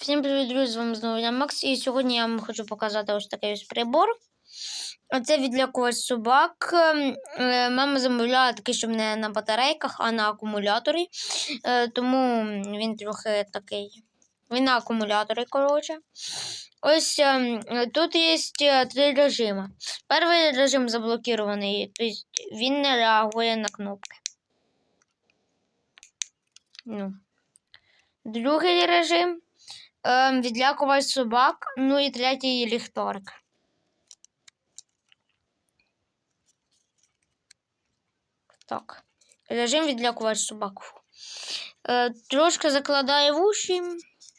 Всім привіт, друзі, з вами знову я Макс. І сьогодні я вам хочу показати ось такий ось прибор. Це відлякувач собак. Ем, е, Мама замовляла такий, щоб не на батарейках, а на акумуляторі. Е, Тому він трохи такий. Він на акумуляторі, коротше. Ось ем, тут є е, три режими. Перший режим заблокірований, тобто він не реагує на кнопки. Ну. Другий режим ем, відлякувач собак, ну і третій ліхторик. Так. Режим відлякувач собак. Е, трошки закладає в уші,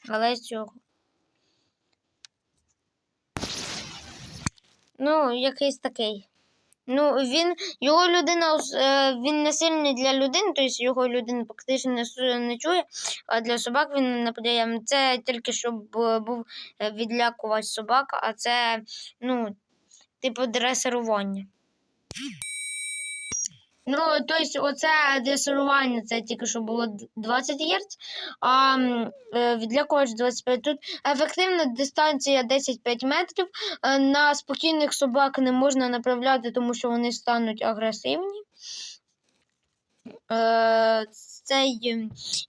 але цього. Ну, якийсь такий. Ну, він, його людина, е, він не сильний для людини, тобто його людина практично не, не чує, а для собак він наподає. Це тільки щоб е, був е, відлякувач собак, а це, ну, типу дресирування. Ну, тобто, оце дресирування, це тільки що було 20 Гц, а е, відлякувач 25. Тут ефективна дистанція 10-5 метрів. Е, На спокійних собак не можна направляти, тому що вони стануть агресивні. Е, Цей,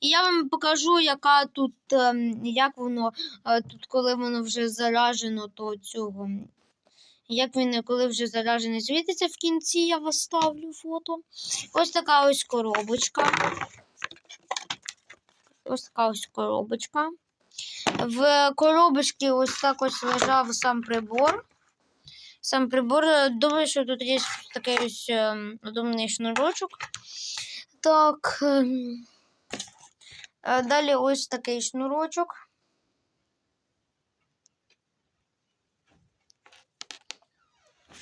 і я вам покажу, яка тут, ем, як воно, тут, коли воно вже заражено, то цього. Як він, коли вже заражений, світиться в кінці, я вас ставлю фото. Ось така ось коробочка. Ось така ось коробочка. В коробочці ось так ось лежав сам прибор. Сам прибор. Добре, що тут є такий ось ем, удобний шнурочок. Так. ем, е, Далі ось такий шнурочок.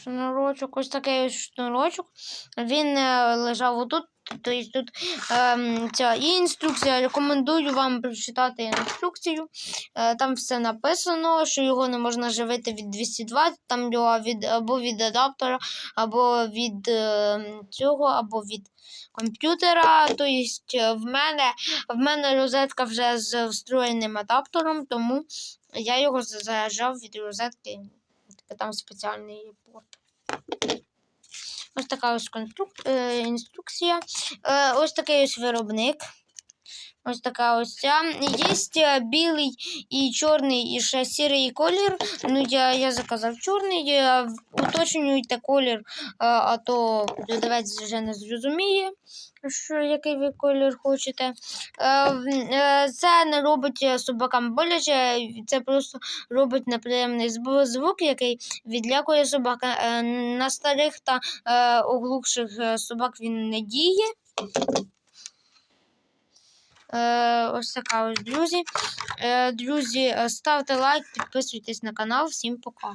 Шнурочок, ось такий шнурочок. Він е, лежав отут. Тобто тут ем, ця інструкція. Рекомендую вам прочитати інструкцію. Е, там все написано, що його не можна живити від 220, там його від, або від адаптера, або від е, цього, або від комп'ютера. Тобто е, в мене, в мене розетка вже з встроєним адаптером, тому я його заряджав від розетки. Там спеціальний порт. Ось така ось конструк... е, інструкція. Е, ось такий ось виробник. Ось така ось ця. Є білий і чорний, і ще сірий колір. Ну, я, я заказав чорний. Е, Уточнюйте колір, е, а то продавець вже не зрозуміє, що, який ви колір хочете. Е, е, Це не робить е, собакам боляче, це просто робить неприємний звук, який відлякує собак. Е, На старих та е, оглухших е, собак він не діє. Е, ось така ось, друзі. Е, друзі, е, ставте лайк, підписуйтесь на канал. Всім пока.